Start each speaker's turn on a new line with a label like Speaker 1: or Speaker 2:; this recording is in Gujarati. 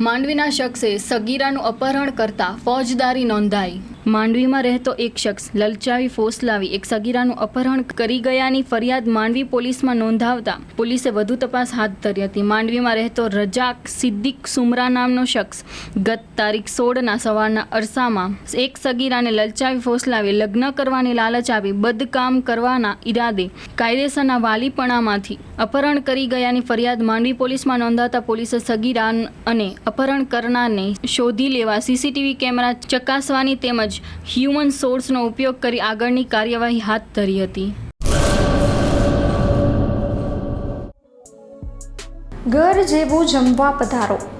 Speaker 1: માંડવીના શખ્સે સગીરાનું અપહરણ કરતા ફોજદારી નોંધાઈ. માંડવીમાં રહેતો એક શખ્સ લલચાવી ફોસલાવી એક સગીરાનું અપહરણ કરી ગયાની ફરિયાદ માંડવી પોલીસમાં નોંધાવતા પોલીસે વધુ તપાસ હાથ ધરી હતી. માંડવીમાં રહેતો રજાક સિદ્દીક સુમરા નામનો શખ્સ ગત તારીખ સોળના સવારના અરસામાં એક સગીરાને લલચાવી ફોસલાવી લગ્ન કરવાની લાલચ આપી બદકામ કરવાના ઈરાદે કાયદેસરના વાલીપણામાંથી અપહરણ કરી ગયાની ફરિયાદ માંડવી પોલીસમાં નોંધાતા પોલીસે સગીરા અને અપહરણ કરનારને શોધી લેવા સીસીટીવી કેમેરા ચકાસવાની તેમજ હ્યુમન સોર્સનો ઉપયોગ કરી આગળની કાર્યવાહી હાથ ધરી હતી.
Speaker 2: ઘર જેવું જમવા પધારો.